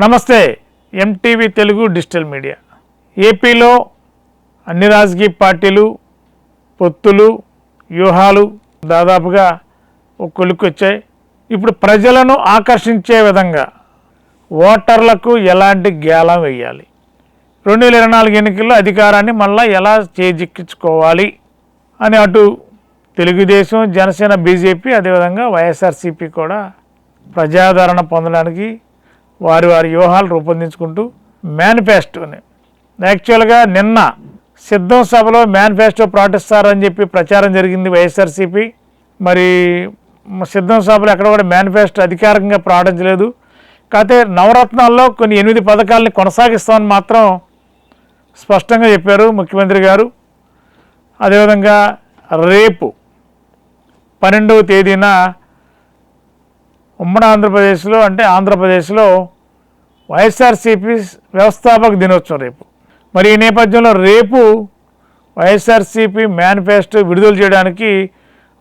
నమస్తే MTV Telugu digital media. ఏపీలో అన్ని రాజకీయ పార్టీలు పొత్తులు వ్యూహాలు దాదాపుగా కొలుకొచ్చాయి వచ్చాయి. ఇప్పుడు ప్రజలను ఆకర్షించే విధంగా ఓటర్లకు ఎలాంటి గేలం వేయాలి? రెండు వేల ఇరవై నాలుగు ఎన్నికల్లో అధికారాన్ని మళ్ళీ ఎలా చేజిక్కించుకోవాలి? అని అటు తెలుగుదేశం జనసేన బీజేపీ అదేవిధంగా వైఎస్ఆర్సీపీ కూడా ప్రజాదరణ పొందడానికి వారి వారి వ్యూహాలు రూపొందించుకుంటూ మేనిఫెస్టోని యాక్చువల్గా నిన్న సిద్ధం సభలో మేనిఫెస్టో ప్రకటిస్తారని చెప్పి ప్రచారం జరిగింది వైఎస్ఆర్సీపీ. మరి సిద్ధం సభలో ఎక్కడ కూడా మేనిఫెస్టో అధికారికంగా ప్రకటించలేదు కాకపోతే నవరత్నాల్లో కొన్ని ఎనిమిది పథకాలని కొనసాగిస్తామని మాత్రం స్పష్టంగా చెప్పారు ముఖ్యమంత్రి గారు. అదేవిధంగా రేపు పన్నెండవ తేదీన ఉమ్మడి ఆంధ్రప్రదేశ్లో అంటే ఆంధ్రప్రదేశ్లో వైఎస్ఆర్సీపీ వ్యవస్థాపక దినోత్సవం రేపు. మరి ఈ నేపథ్యంలో రేపు వైఎస్ఆర్సీపీ మేనిఫెస్టో విడుదల చేయడానికి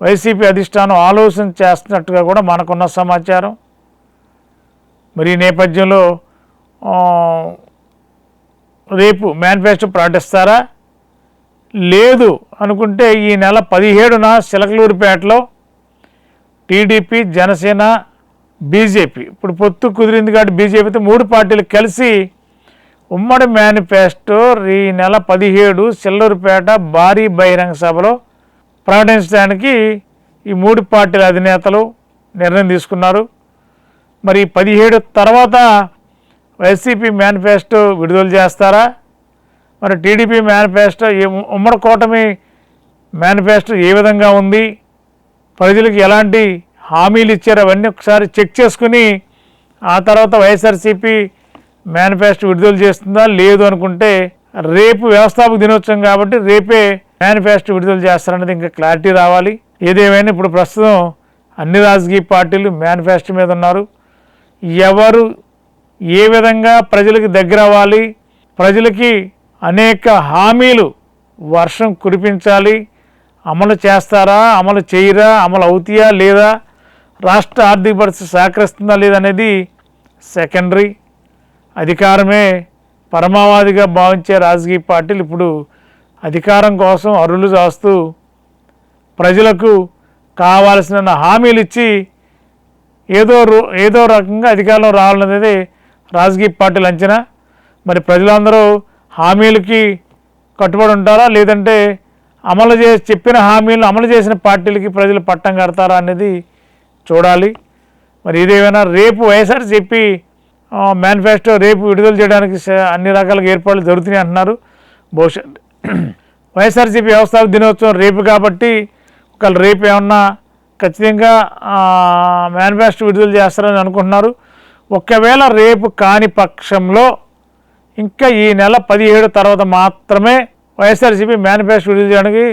వైసీపీ అధిష్టానం ఆలోచన చేస్తున్నట్టుగా కూడా మనకున్న సమాచారం. మరి ఈ నేపథ్యంలో రేపు మేనిఫెస్టో ప్రకటిస్తారా? లేదు అనుకుంటే ఈ నెల పదిహేడున చిలకలూరిపేటలో టీడీపీ జనసేన బీజేపీ. ఇప్పుడు పొత్తు కుదిరింది కాబట్టి బీజేపీతో మూడు పార్టీలు కలిసి ఉమ్మడి మేనిఫెస్టో ఈ నెల పదిహేడు సిల్లూరుపేట భారీ బహిరంగ సభలో ప్రకటించడానికి ఈ మూడు పార్టీల అధినేతలు నిర్ణయం తీసుకున్నారు. మరి పదిహేడు తర్వాత వైసీపీ మేనిఫెస్టో విడుదల చేస్తారా? మరి టీడీపీ మేనిఫెస్టో ఉమ్మడి కూటమి మేనిఫెస్టో ఏ విధంగా ఉంది? ప్రజలకు ఎలాంటి హామీలు ఇచ్చారు. అవన్నీ ఒకసారి చెక్ చేసుకుని ఆ తర్వాత వైఎస్ఆర్సీపీ మేనిఫెస్టో విడుదల చేస్తుందా లేదు అనుకుంటే రేపు వ్యవస్థాపక దినోత్సవం కాబట్టి రేపే మేనిఫెస్టో విడుదల చేస్తారన్నది ఇంకా క్లారిటీ రావాలి. ఏదేమైనా ఇప్పుడు ప్రస్తుతం అన్ని రాజకీయ పార్టీలు మేనిఫెస్టో మీద ఉన్నారు. ఎవరు ఏ విధంగా ప్రజలకు దగ్గర అవ్వాలి? ప్రజలకి అనేక హామీలు వర్షం కురిపించాలి. అమలు చేస్తారా? అమలు చేయరా? అమలు అవుతాయా లేదా? రాష్ట్ర ఆర్థిక పరిస్థితి సహకరిస్తుందా లేదనేది సెకండరీ అధికారమే పరమావధిగా భావించే రాజకీయ పార్టీలు ఇప్పుడు అధికారం కోసం అరులు చేస్తూ ప్రజలకు కావాల్సిన హామీలు ఇచ్చి ఏదో రూ- ఏదో రకంగా అధికారంలో రావాలనేది రాజకీయ పార్టీల అంచనా. మరి ప్రజలందరూ హామీలకి కట్టుబడి ఉంటారా? లేదంటే అమలు చేసి చెప్పిన హామీలను అమలు చేసిన పార్టీలకి ప్రజలు పట్టం కడతారా అనేది చూడాలి. మరి ఇదేమైనా రేపు వైఎస్ఆర్సీపీ మేనిఫెస్టో రేపు విడుదల చేయడానికి అన్ని రకాల ఏర్పాట్లు జరుగుతున్నాయి అంటున్నారు. బహుశా వైఎస్ఆర్సీపీ వ్యవస్థాపక దినోత్సవం రేపు కాబట్టి ఒకవేళ రేపు ఏమన్నా ఖచ్చితంగా మేనిఫెస్టో విడుదల చేస్తారని అనుకుంటున్నారు. ఒకవేళ రేపు కాని పక్షంలో ఇంకా ఈ నెల పదిహేడు తర్వాత మాత్రమే వైఎస్ఆర్సీపీ మేనిఫెస్టో విడుదల చేయడానికి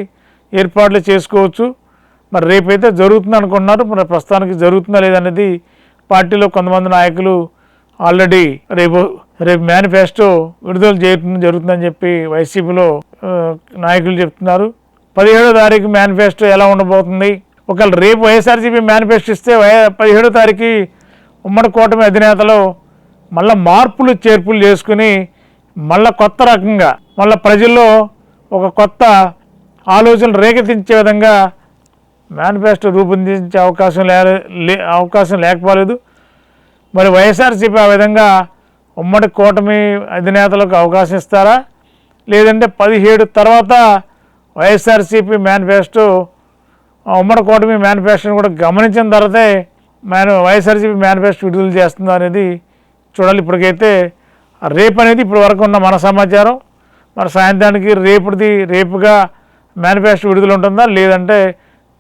ఏర్పాట్లు చేసుకోవచ్చు. మరి రేపైతే జరుగుతుంది అనుకుంటున్నారు. మరి ప్రస్తుతానికి జరుగుతుందా లేదనేది పార్టీలో కొంతమంది నాయకులు ఆల్రెడీ రేపు రేపు మేనిఫెస్టో విడుదల చేయడం జరుగుతుందని చెప్పి వైసీపీలో నాయకులు చెప్తున్నారు. పదిహేడో తారీఖు మేనిఫెస్టో ఎలా ఉండబోతుంది? ఒకవేళ రేపు వైఎస్ఆర్సీపీ మేనిఫెస్టో ఇస్తే వై పదిహేడో తారీఖు ఉమ్మడి కూటమి అధినేతలు మళ్ళీ మార్పులు చేర్పులు చేసుకుని మళ్ళీ కొత్త రకంగా మళ్ళీ ప్రజల్లో ఒక కొత్త ఆలోచనలు రేకెత్తించే విధంగా మేనిఫెస్టో రూపొందించే అవకాశం లే లే- అవకాశం లేకపోలేదు. మరి వైఎస్ఆర్సీపీ ఆ విధంగా ఉమ్మడి కూటమి అధినేతలకు అవకాశం ఇస్తారా? లేదంటే పదిహేడు తర్వాత వైఎస్ఆర్సీపీ మేనిఫెస్టో ఆ ఉమ్మడి కూటమి మేనిఫెస్టోని కూడా గమనించిన తర్వాతే మేను వైఎస్ఆర్సీపీ మేనిఫెస్టో విడుదల చేస్తుందా అనేది చూడాలి. ఇప్పటికైతే రేపు అనేది ఇప్పటి వరకు ఉన్న మన సమాచారం. మరి సాయంత్రానికి రేపుది రేపుగా మేనిఫెస్టో విడుదల ఉంటుందా? లేదంటే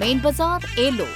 Main बाज़ार एलो।